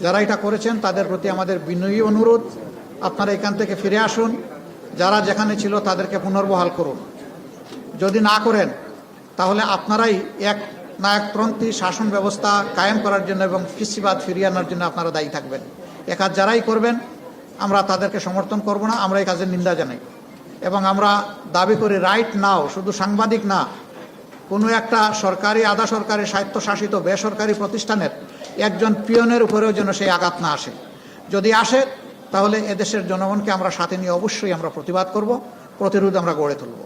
যারা এটা করেছেন, তাদের প্রতি আমাদের বিনয়ী অনুরোধ। আপনারা এখান থেকে ফিরে আসুন। যারা যেখানে ছিল, তাদেরকে পুনর্বহাল করুন। যদি না করেন, তাহলে আপনারাই এক না একপন্থী শাসন ব্যবস্থা কায়েম করার জন্য এবং কৃষিবাদ ফিরিয়ে আনার জন্য আপনারা দায়ী থাকবেন। এ কাজ যারাই করবেন, আমরা তাদেরকে সমর্থন করব না, আমরা এই কাজের নিন্দা জানাই। এবং আমরা দাবি করি রাইট নাও শুধু সাংবাদিক না, কোনো একটা সরকারি, আধা সরকারি, স্বায়ত্তশাসিত, বেসরকারি প্রতিষ্ঠানের একজন পিয়নের উপরেও যেন সেই আঘাত না আসে। যদি আসে, তাহলে এদেশের জনগণকে আমরা সাথে নিয়ে অবশ্যই আমরা প্রতিবাদ করব, প্রতিরোধ আমরা গড়ে তুলব।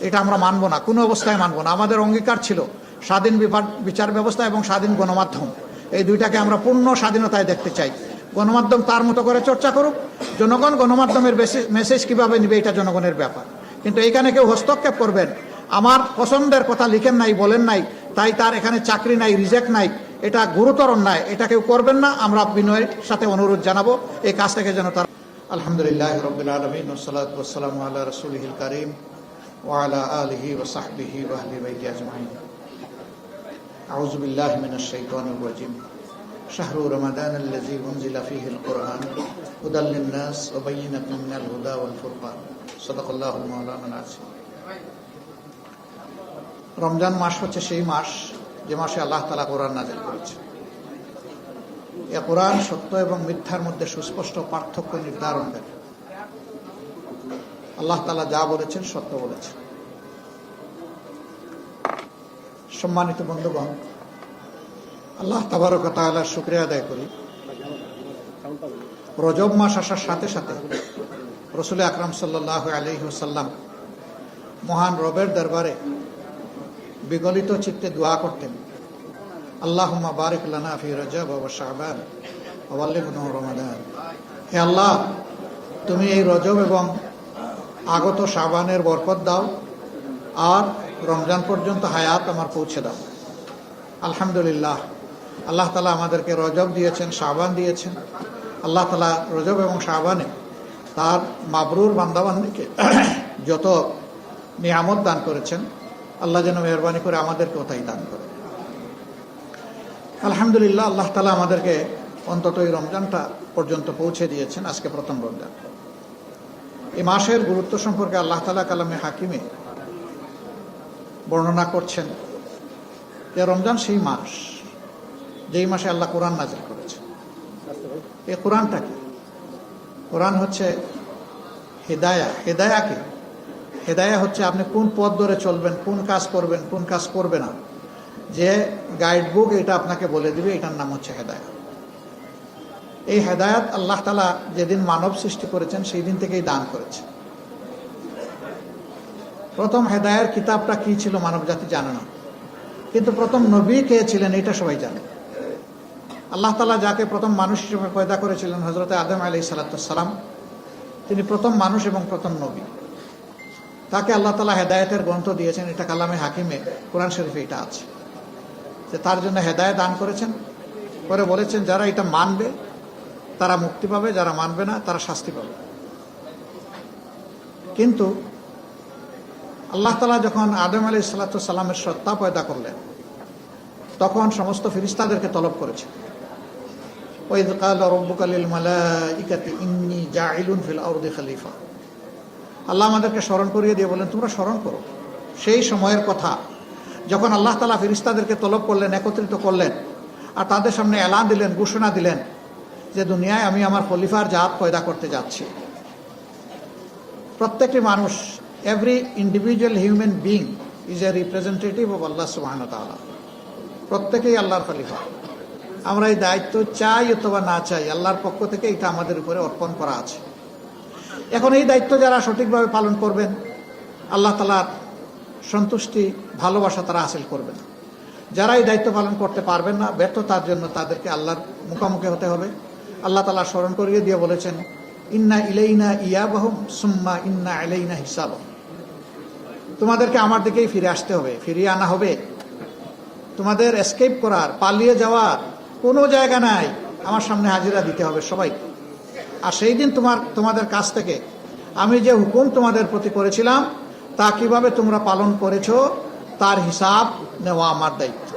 এটা আমরা মানব না, কোনো অবস্থায় মানব না। আমাদের অঙ্গীকার ছিল স্বাধীন বিচার ব্যবস্থা এবং স্বাধীন গণমাধ্যম। এই দুইটাকে আমরা পূর্ণ স্বাধীনতায় দেখতে চাই। গণমাধ্যম তার মতো করে চর্চা করুক। জনগণ গণমাধ্যমের মেসেজ কীভাবে নিবে, এটা জনগণের ব্যাপার। কিন্তু এখানে কেউ হস্তক্ষেপ করবেন। আমার পছন্দের কথা লিখেন নাই, বলেন নাই, তাই তার এখানে চাকরি নাই রিজেক্ট নাই। এটা গুরুতর অন্যায় এটা কেউ করবেন না আমরা বিনয়ের সাথে অনুরোধ জানাবো এই কাজ থেকে যেন তার আলহামদুলিল্লাহ রবিল আলমিন ওসালাত ওসালাম আল্লাহ রসুলহিল করিম ওয়ালা আলহি ওসাহবিহি ওয়াহলি বাইতি আজমাইন أعوذ بالله من الشيطان الرجيم شهر رمضان الذي أنزل فيه القرآن هدى للناس وبينة من الهدى والفرقان صدق الله مولانا العظيم রমজান মাস হচ্ছে সেই মাস যে মাসে আল্লাহ তালা কোরআন নাজিল করেছে। এ কোরআন সত্য এবং মিথ্যার মধ্যে সুস্পষ্ট পার্থক্য নির্ধারণ করে। আল্লাহ তালা যা বলেছেন সত্য বলেছেন। সম্মানিত বন্ধুগণ, আল্লাহ তাবারক তাআলার শুক্রিয়া আদায় করি। রজব মাস আসার সাথে সাথে রসুল আকরাম সাল্লাহ আলহিহসাল্লাম মহান রবের দরবারে বিগলিত চিত্তে দোয়া করতেন। আল্লাহ বারিক লানা ফি রজব ও শাহবান রমাদান। হে আল্লাহ, তুমি এই রজব এবং আগত শাবানের বরকত দাও আর রমজান পর্যন্ত হায়াত আমার পৌঁছে দাও। আলহামদুলিল্লাহ, আল্লাহ তালা আমাদেরকে রজব দিয়েছেন, শাবান দিয়েছেন। আল্লাহ তালা রজব এবং শাবানে তার মাবরুর বান্দাবান্দিকে যত নিয়ামত দান করেছেন আল্লাহ যেন মেহরবানি করে আমাদেরকেও তাই দান করে। আলহামদুলিল্লাহ, আল্লাহ তালা আমাদেরকে অন্তত এই রমজানটা পর্যন্ত পৌঁছে দিয়েছেন আজকে প্রথম রমজান। এই মাসের গুরুত্ব সম্পর্কে আল্লাহ তালা কালামে হাকিমে বর্ণনা করছেন যে রমজান সেই মাস, যেই মাসে আল্লাহ কোরআন নাজির করেছে এই কোরআনটা কি? কোরআন হচ্ছে হেদায়া। হেদায়া কি? হেদায়া হচ্ছে আপনি কোন পথ ধরে চলবেন, কোন কাজ করবেন, কোন কাজ করবে না। যে গাইড বুক এটা আপনাকে বলে দিবে, এটার নাম হচ্ছে হেদায়া এই হেদায়াত আল্লাহ তালা যেদিন মানব সৃষ্টি করেছেন, সেই দিন থেকেই দান করেছে। প্রথম হেদায়ের কিতাবটা কি ছিল মানব জাতি জানে না। কিন্তু প্রথম নবী কে ছিলেন, এটা সবাই জানে। আল্লাহ তালা যাকে প্রথম মানুষ হিসেবে পয়দা করেছিলেন হজরত আদম আলি সালাতাম তিনি প্রথম মানুষ এবং প্রথম নবী। তাকে আল্লাহ তালা হেদায়তের গ্রন্থ দিয়েছেন, এটা কালামে হাকিমে, কোরআন শরীফে এটা আছে। যে তার জন্য হেদায়ত দান করেছেন, পরে বলেছেন, যারা এটা মানবে, তারা মুক্তি পাবে, যারা মানবে না, তারা শাস্তি পাবে। কিন্তু আল্লাহ তালা যখন আদম আলী সাল্লামের সত্তা পয়দা করলেন, তখন সমস্ত ফিরিস্তাদেরকে তলব করেছে। ওই কাল রব্বুকালিল মালাইকাতি ইন্নি জাইলুন ফিল আরদি খলিফা। আল্লাহ আমাদেরকে স্মরণ করিয়ে দিয়ে বলেন তোমরা স্মরণ করো। সেই সময়ের কথা, যখন আল্লাহ তালা ফিরিস্তাদেরকে তলব করলেন, একত্রিত করলেন, আর তাদের সামনে এলান দিলেন, ঘোষণা দিলেন যে, দুনিয়ায় আমি আমার খলিফার জাত পয়দা করতে যাচ্ছি। প্রত্যেকটি মানুষ every individual human being is a representative of Allah সুবাহন প্রত্যেকেই আল্লাহর খলিফা। আমরা এই দায়িত্ব চাই অথবা না চাই, আল্লাহর পক্ষ থেকে এটা আমাদের উপরে অর্পণ করা আছে। এখন এই দায়িত্ব যারা সঠিকভাবে পালন করবেন, আল্লাহ তালার সন্তুষ্টি, ভালোবাসা তারা হাসিল করবেন। যারা এই দায়িত্ব পালন করতে পারবেন না, ব্যর্থতার জন্য তাদেরকে আল্লাহর মুখোমুখি হতে হবে। আল্লাহ তালা স্মরণ করিয়ে দিয়ে বলেছেন, ইন্না ইলেইনা ইয়াবাহম, সুম্মা ইন্না ইলেইনা হিসাব তোমাদেরকে আমার দিকেই ফিরে আসতে হবে, ফিরিয়ে আনা হবে। তোমাদের এসকেপ করার, পালিয়ে যাওয়ার কোনো জায়গা নাই। আমার সামনে হাজিরা দিতে হবে সবাই আর সেই দিন তোমার, তোমাদের কাছ থেকে আমি যে হুকুম তোমাদের প্রতি করেছিলাম, তা কীভাবে তোমরা পালন করেছ, তার হিসাব নেওয়া আমার দায়িত্ব।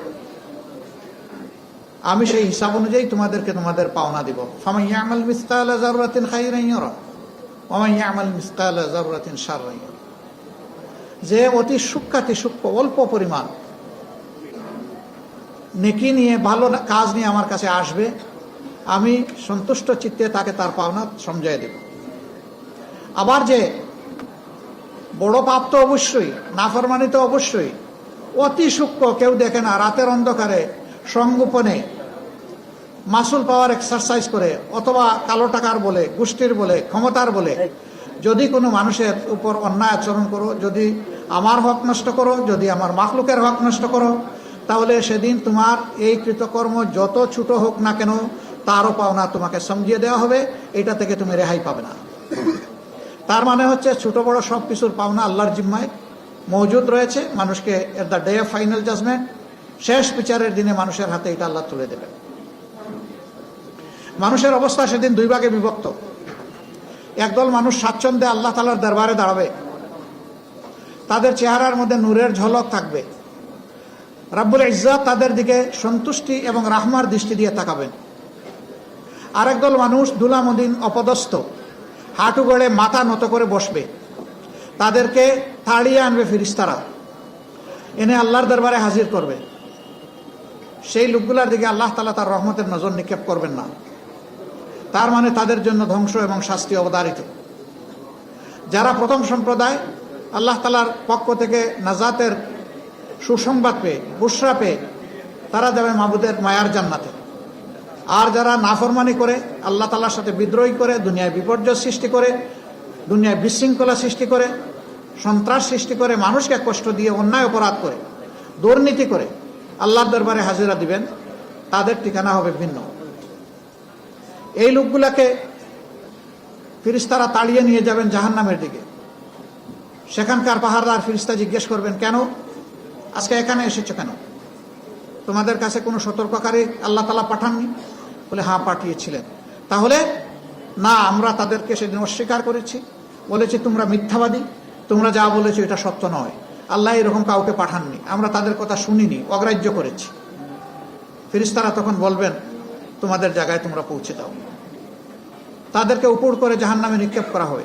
আমি সেই হিসাব অনুযায়ী তোমাদেরকে তোমাদের পাওনা দিব। ফামাইয়া আমাল মিসকাল জারুরাতিন খাইরাইয়রা ওমাইয়া আমাল মিসকাল জারুরাতিন শাররাইয়রা যে অতি সূক্ষাতি সূক্ষ্ম, অল্প পরিমাণ নেকি নিয়ে, ভালো কাজ নিয়ে আমার কাছে আসবে আমি সন্তুষ্ট চিত্তে তাকে তার পাওনা সমঝাই দেব। আবার যে বড় পাপ তো অবশ্যই, নাফরমানি তো অবশ্যই, অতি সূক্ষ্ম কেউ দেখে না, রাতের অন্ধকারে সংগোপনে মাসুল পাওয়ার এক্সারসাইজ করে, অথবা কালো টাকার বলে, গোষ্ঠীর বলে, ক্ষমতার বলে, যদি কোনো মানুষের উপর অন্যায় আচরণ করো, যদি আমার হক নষ্ট করো, যদি আমার মাখলুকের হক নষ্ট করো, তাহলে সেদিন তোমার এই কৃতকর্ম যত ছোট হোক না কেন তারও পাওনা তোমাকে সমঝিয়ে দেওয়া হবে, এটা থেকে তুমি রেহাই পাবে না। তার মানে হচ্ছে ছোট বড় সব কিছুর পাওনা আল্লাহর জিম্মায় মজুদ রয়েছে, মানুষকে at the day of final judgment শেষ বিচারের দিনে মানুষের হাতে এটা আল্লাহ তুলে দেবেন। মানুষের অবস্থা সেদিন দুই ভাগে বিভক্ত। একদল মানুষ স্বাচ্ছন্দ্যে আল্লাহ তালার দরবারে দাঁড়াবে। তাদের চেহারার মধ্যে নূরের ঝলক থাকবে। রাব্বুল ইজ্জাত তাদের দিকে সন্তুষ্টি এবং রাহমার দৃষ্টি দিয়ে তাকাবেন। আরেক দল মানুষ দুলামদিন অপদস্থ। হাঁটু গড়ে মাথা নত করে বসবে। তাদেরকে তাড়িয়ে আনবে ফিরিস্তারা। এনে আল্লাহর দরবারে হাজির করবে। সেই লোকগুলার দিকে আল্লাহ তালা তার রহমতের নজর নিক্ষেপ করবেন না। তার মানে তাদের জন্য ধ্বংস এবং শাস্তি অবধারিত। যারা প্রথম সম্প্রদায়, আল্লাহ তালার পক্ষ থেকে নাজাতের সুসংবাদ পেয়ে, বুসরা পেয়ে, তারা যাবে মাবুদের মায়ার জান্নাতে। আর যারা নাফরমানি করে, আল্লাহ তালার সাথে বিদ্রোহী করে, দুনিয়ায় বিপর্যয় সৃষ্টি করে, দুনিয়ায় বিশৃঙ্খলা সৃষ্টি করে, সন্ত্রাস সৃষ্টি করে, মানুষকে কষ্ট দিয়ে, অন্যায় অপরাধ করে, দুর্নীতি করে, আল্লাহর দরবারে হাজিরা দিবেন, তাদের ঠিকানা হবে ভিন্ন। এই লোকগুলাকে ফিরিস্তারা তাড়িয়ে নিয়ে যাবেন জাহান্নামের দিকে। সেখানকার পাহাড়দার ফিরিস্তা জিজ্ঞেস করবেন, কেন? আজকে এখানে এসেছ কেন? তোমাদের কাছে কোনো সতর্ককারী আল্লাহ তালা পাঠাননি? বলে হ্যাঁ পাঠিয়েছিলেন। তাহলে, না, আমরা তাদেরকে সেদিন অস্বীকার করেছি। বলেছি, তোমরা মিথ্যাবাদী। তোমরা যা বলেছ, এটা সত্য নয়। আল্লাহ এরকম কাউকে পাঠাননি। আমরা তাদের কথা শুনিনি, অগ্রাহ্য করেছি। ফিরিস্তারা তখন বলবেন, তোমাদের জায়গায় তোমরা পৌঁছে দাও। তাদেরকে উপর করে জাহান নামে নিক্ষেপ করা হবে।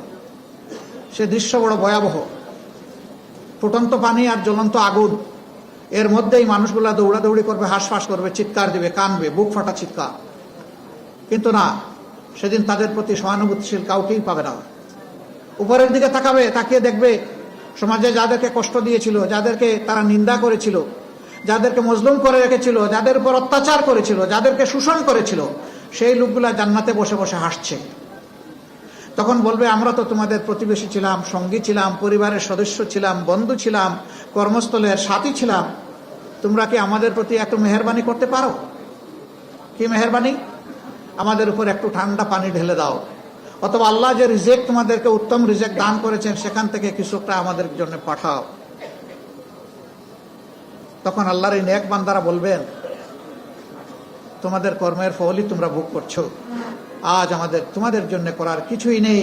সে দৃশ্য বড় ভয়াবহ। ফুটন্ত পানি আর জ্বলন্ত আগুন। এর মধ্যেই মানুষগুলা দৌড়াদৌড়ি করবে, হাঁসফাঁস করবে, চিৎকার দিবে, কানবে, বুক ফাটা চিৎকার। কিন্তু না, সেদিন তাদের প্রতি সহানুভূতিশীল কাউকেই পাবে না। উপরের দিকে তাকাবে, তাকিয়ে দেখবে সমাজে যাদেরকে কষ্ট দিয়েছিল, যাদেরকে তারা নিন্দা করেছিল, যাদেরকে মজলুম করে রেখেছিল, যাদের উপর অত্যাচার করেছিল, যাদেরকে শোষণ করেছিল, সেই লোকগুলা জান্নাতে বসে বসে হাসছে। তখন বলবে, আমরা তো তোমাদের প্রতিবেশী ছিলাম, সঙ্গী ছিলাম, পরিবারের সদস্য ছিলাম, বন্ধু ছিলাম, কর্মস্থলের সাথী ছিলাম। তোমরা কি আমাদের প্রতি একটু মেহরবানি করতে পারো? কি মেহরবানি? আমাদের উপর একটু ঠান্ডা পানি ঢেলে দাও। অথবা আল্লাহ যে রিজেক্ট তোমাদেরকে উত্তম রিজেক্ট দান করেছেন, সেখান থেকে একটা আমাদের জন্য পাঠাও। তখন আল্লাহর এই নেক বান্দারা বলবেন, তোমাদের কর্মের ফলই তোমরা ভোগ করছ। আজ আমাদের, তোমাদের জন্য করার কিছুই নেই।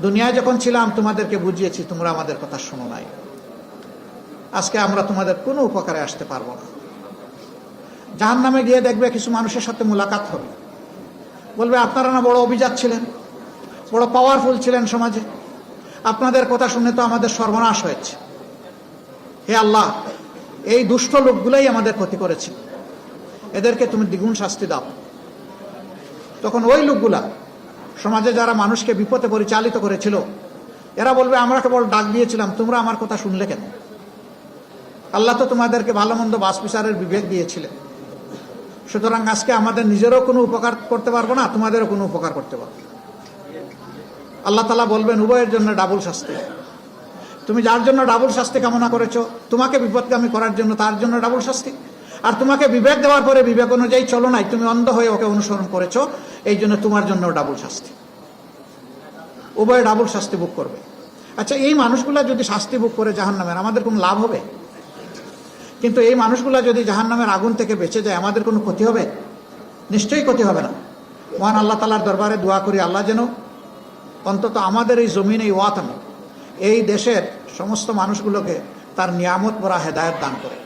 দুনিয়ায় যখন ছিলাম, তোমাদেরকে বুঝিয়েছি, তোমরা আমাদের কথা শোনো নাই। আজকে আমরা তোমাদের কোনো উপকারে আসতে পারব না। জাহান নামে গিয়ে দেখবে কিছু মানুষের সাথে মোলাকাত হবে। বলবে, আপনারা না বড় অভিজাত ছিলেন, বড় পাওয়ারফুল ছিলেন সমাজে। আপনাদের কথা শুনে তো আমাদের সর্বনাশ হয়েছে। হে আল্লাহ, এই দুষ্ট লোকগুলাই আমাদের ক্ষতি করেছে। এদেরকে তুমি দ্বিগুণ শাস্তি দাও। তখন ওই লোকগুলা সমাজে যারা মানুষকে বিপদে পরিচালিত করেছিল, এরা বলবে আমরা কেবল ডাক দিয়েছিলাম, তোমরা আমার কথা শুনলে কেন? আল্লাহ তো তোমাদেরকে ভালো মন্দ বাস বিচারের বিবেক দিয়েছিলেন। সুতরাং আজকে আমাদের নিজেরও কোনো উপকার করতে পারব না, তোমাদেরও কোনো উপকার করতে পারব আল্লাহ তালা বলবেন, উভয়ের জন্য ডাবল শাস্তি। তুমি যার জন্য ডাবল শাস্তি কামনা করেছ, তোমাকে বিপদগামী করার জন্য তার জন্য ডাবল শাস্তি। আর তোমাকে বিবেক দেওয়ার পরে বিবেক অনুযায়ী চলো নাই, তুমি অন্ধ হয়ে ওকে অনুসরণ করেছ, এই জন্য তোমার জন্য ডাবল শাস্তি। উভয়ে ডাবল শাস্তি বুক করবে। আচ্ছা এই মানুষগুলা যদি শাস্তি বুক করে জাহান নামের আমাদের কোনো লাভ হবে? কিন্তু এই মানুষগুলো যদি জাহান নামের আগুন থেকে বেঁচে যায়, আমাদের কোনো ক্ষতি হবে? নিশ্চয়ই ক্ষতি হবে না। মহান আল্লাহ তালার দরবারে দোয়া করি, আল্লাহ যেন অন্তত আমাদের এই জমিন এই ওয়াতামে, এই দেশের সমস্ত মানুষগুলোকে তার নিয়ামত পরা হেদায়ত দান করে।